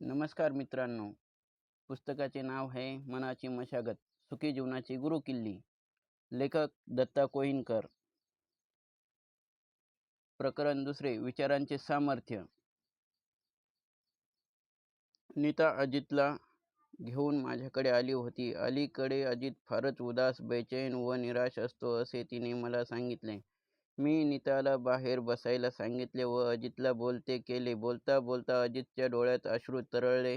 नमस्कार मित्रांनो. पुस्तकाचे नाव आहे मनाची मशागत सुखी जीवनाची गुरुकिल्ली. लेखक दत्ता कोहिनकर. प्रकरण दुसरे विचारांचे सामर्थ्य. नीता अजितला घेऊन माझ्याकडे आली होती. अलीकडे अजित फारच उदास बेचैन व निराश असतो असे तिने मला सांगितले. मी नीताला बाहेर बसायला सांगितले व अजितला बोलते केले. बोलता बोलता अजितच्या डोळ्यात अश्रू तरळले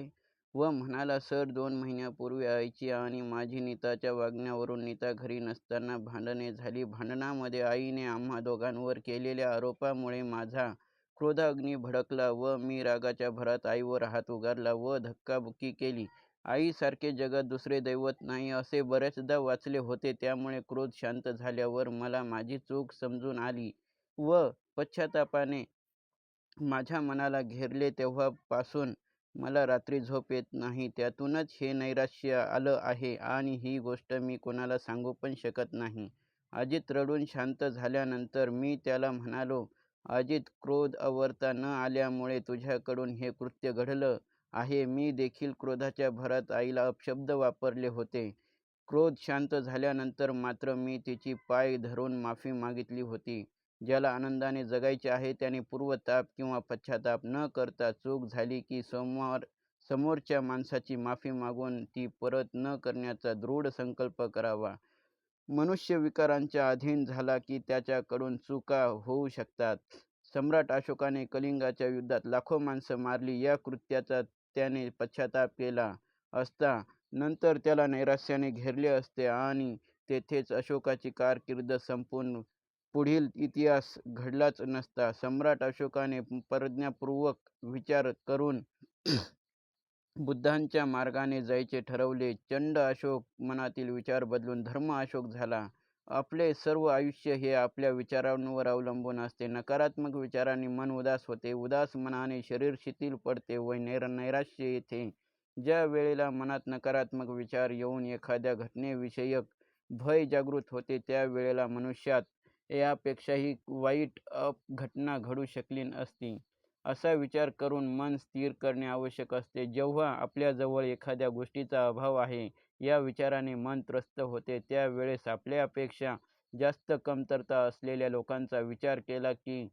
व म्हणाला सर दोन महिन्यापूर्वी आईची आणि माझी नीताच्या वागण्यावरून नीता घरी नसताना भांडणे झाली. भांडणामध्ये आईने आम्हा दोघांवर केलेल्या आरोपामुळे माझा क्रोधाग्नी भडकला व मी रागाच्या भरात आईवर हात उगारला व धक्काबुक्की केली. आईसारखे जगात दुसरे दैवत नाही असे बरेचदा वाचले होते. त्यामुळे क्रोध शांत झाल्यावर मला माझी चूक समजून आली व पश्चातापाने माझ्या मनाला घेरले. तेव्हापासून मला रात्री झोप येत नाही. त्यातूनच हे नैराश्य आलं आहे आणि ही गोष्ट मी कोणाला सांगू पण शकत नाही. अजित रडून शांत झाल्यानंतर मी त्याला म्हणालो अजित क्रोध अवरता न आल्यामुळे तुझ्याकडून हे कृत्य घडलं. आहे. मी देखील क्रोधाच्या भरात आईला अपशब्द वापरले होते. क्रोध शांत झाल्यानंतर मात्र मी तिची पाय धरून माफी मागितली होती. ज्याला आनंदाने जगायचे आहे त्याने पूर्वताप किंवा पश्चाताप न करता चूक झाली की समोर समोरच्या माणसाची माफी मागून ती परत न करण्याचा दृढ संकल्प करावा. मनुष्य विकारांच्या अधीन झाला की त्याच्याकडून चुका होऊ शकतात. सम्राट अशोकाने कलिंगाच्या युद्धात लाखो माणसं मारली. या कृत्याचा त्याने पश्चाताप केला असता नंतर त्याला नैराश्याने घेरले असते आणि तेथेच अशोकाची कारकीर्द संपून पुढील इतिहास घडलाच नसता. सम्राट अशोकाने प्रज्ञापूर्वक विचार करून बुद्धांच्या मार्गाने जायचे ठरवले. चंड अशोक मनातील विचार बदलून धर्म अशोक झाला. आपले सर्व आयुष्य हे आपल्या विचारांवर अवलंबून असते. नकारात्मक विचारांनी मन उदास होते. उदास मनाने शरीर शिथिल पडते व नैर नैराश्य येते. ज्या वेळेला मनात नकारात्मक विचार येऊन एखाद्या घटनेविषयक भय जागृत होते त्या वेळेला मनुष्यात यापेक्षाही वाईट घटना घडू शकली असती असा विचार करून मन स्थिर करणे आवश्यक असते. जेव्हा आपल्याजवळ एखाद्या गोष्टीचा अभाव आहे या विचाराने मन त्रस्त होते. त्यावेळेस आपल्यापेक्षा जास्त कमतरता असलेल्या लोकांचा विचार केला की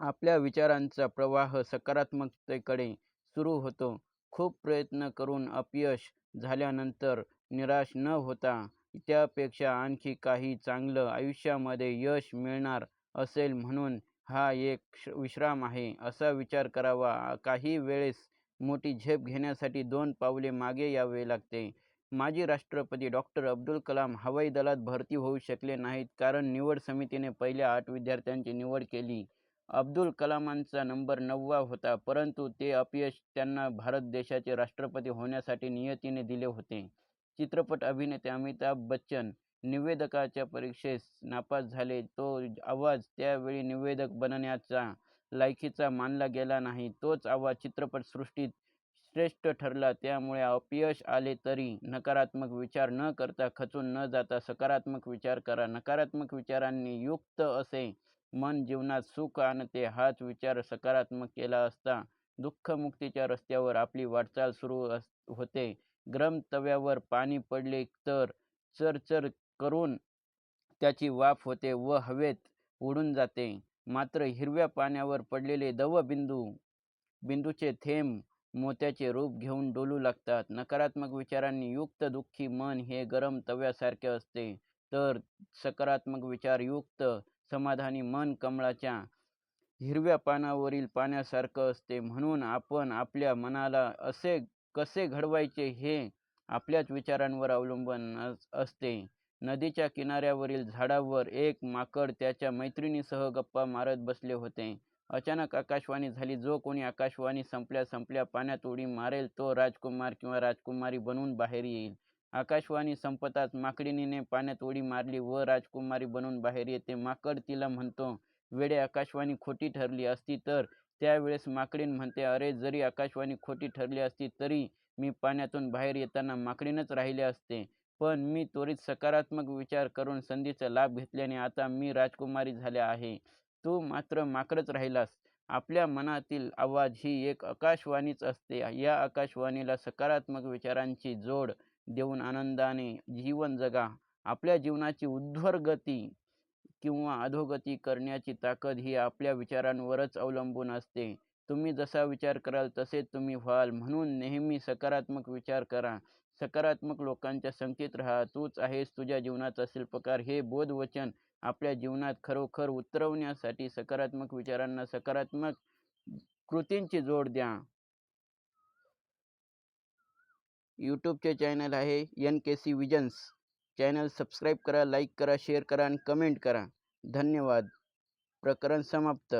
आपल्या विचारांचा प्रवाह सकारात्मकतेकडे सुरू होतो. खूप प्रयत्न करून अपयश झाल्यानंतर निराश न होता त्यापेक्षा आणखी काही चांगलं आयुष्यामध्ये यश मिळणार असेल म्हणून हा एक विश्राम आहे असा विचार करावा. काही वेळेस मोठी झेप घेण्यासाठी दोन पावले मागे यावे लागते. माजी राष्ट्रपती डॉक्टर अब्दुल कलाम हवाई दलात भरती होऊ शकले नाहीत कारण निवड समितीने पहिल्या आठ विद्यार्थ्यांची निवड केली. अब्दुल कलामांचा नंबर नववा होता परंतु ते अपयश त्यांना भारत देशाचे राष्ट्रपती होण्यासाठी नियतीने दिले होते. चित्रपट अभिनेते अमिताभ बच्चन निवेदकाच्या परीक्षेस नापास झाले. तो आवाज त्यावेळी निवेदक बनण्याचा लायकीचा मानला गेला नाही. तोच आवाज चित्रपटसृष्टीत श्रेष्ठ ठरला. त्यामुळे अपयश आले तरी नकारात्मक विचार न करता खचून न जाता सकारात्मक विचार करा. नकारात्मक विचारांनी युक्त असे मन जीवनात सुख आणते हाच विचार सकारात्मक केला असता दुःखमुक्तीच्या रस्त्यावर आपली वाटचाल सुरू होते. गरम तव्यावर पाणी पडले तर चरचर करून त्याची वाफ होते व हवेत उडून जाते. मात्र हिरव्या पाण्यावर पडलेले दवबिंदू बिंदूचे थेंब मोत्याचे रूप घेऊन डोलू लागतात. नकारात्मक विचारांनी युक्त दुःखी मन हे गरम तव्यासारखे असते. तर सकारात्मक विचार युक्त समाधानी मन कमळाच्या हिरव्या पानावरील पाण्यासारखं असते. म्हणून आपण आपल्या मनाला असे कसे घडवायचे हे आपल्याच विचारांवर अवलंबून असते. नदीच्या किनाऱ्यावरील झाडावर एक माकड त्याच्या मैत्रिणीसह गप्पा मारत बसले होते. अचानक आकाशवाणी झाली. जो कोणी आकाशवाणी संपल्या संपल्या पाण्यात उडी मारेल तो राजकुमार किंवा राजकुमारी बनून बाहेर येईल. आकाशवाणी संपताच माकडीनीने पाण्यात उडी मारली व राजकुमारी बनून बाहेर येते. माकड तिला म्हणतो वेडे आकाशवाणी खोटी ठरली असती तर. त्यावेळेस माकडीन म्हणते अरे जरी आकाशवाणी खोटी ठरली असती तरी मी पाण्यातून बाहेर येताना माकडीनच राहिले असते. पण मी त्वरित सकारात्मक विचार करून संधीचा लाभ घेतल्याने आता मी राजकुमारी झाले आहे. तू मात्र माकडच राहिलास. आपल्या मनातील आवाज ही एक आकाशवाणीच असते. या आकाशवाणीला सकारात्मक विचारांची जोड देऊन आनंदाने जीवन जगा. आपल्या जीवनाची उद्ध्वर गती किंवा अधोगती करण्याची ताकद ही आपल्या विचारांवरच अवलंबून असते. तुम्ही जसा विचार कराल तसे तुम्ही व्हाल. म्हणून नेहमी सकारात्मक विचार करा. सकारात्मक लोकांच्या संकेत राहा. तूच आहेस तुझ्या जीवनाचा शिल्पकार. हे बोधवचन आपल्या जीवनात खरोखर उतरवण्यासाठी सकारात्मक विचारांना सकारात्मक कृतींची जोड द्या. यूट्यूबचे चॅनल आहे N K C visions channel subscribe करा लाईक करा शेअर करा आणि कमेंट करा. धन्यवाद. प्रकरण समाप्त.